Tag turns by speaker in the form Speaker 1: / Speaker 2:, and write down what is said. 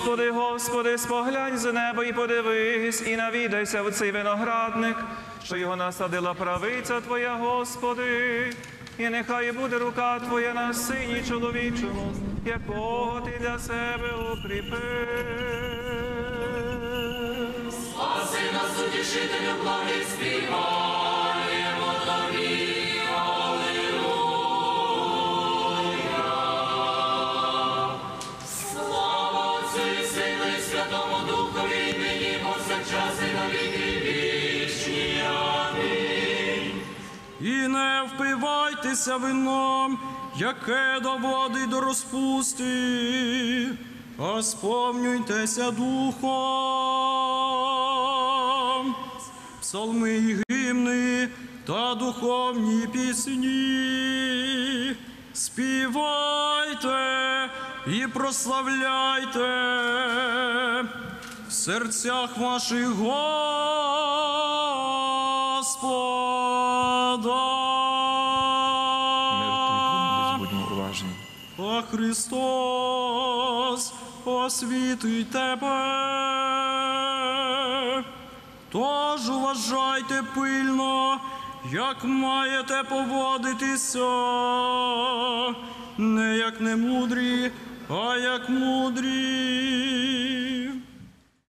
Speaker 1: Господи, Господи, споглянь з неба і подивись, і навідайся в цей виноградник, що його насадила правиця Твоя, Господи. І нехай буде рука Твоя на сині чоловічому, якого ти для себе укріпив.
Speaker 2: Спаси нас, утішителю, благий співаємо і
Speaker 3: не впивайтеся вином, яке доводить до розпусти, а сповнюйтеся духом, псалми і гімни та духовні пісні. Співайте і прославляйте серцях ваших Господа. А Христос освітить тебе. Тож уважайте пильно, як маєте поводитися, не як немудрі, а як мудрі.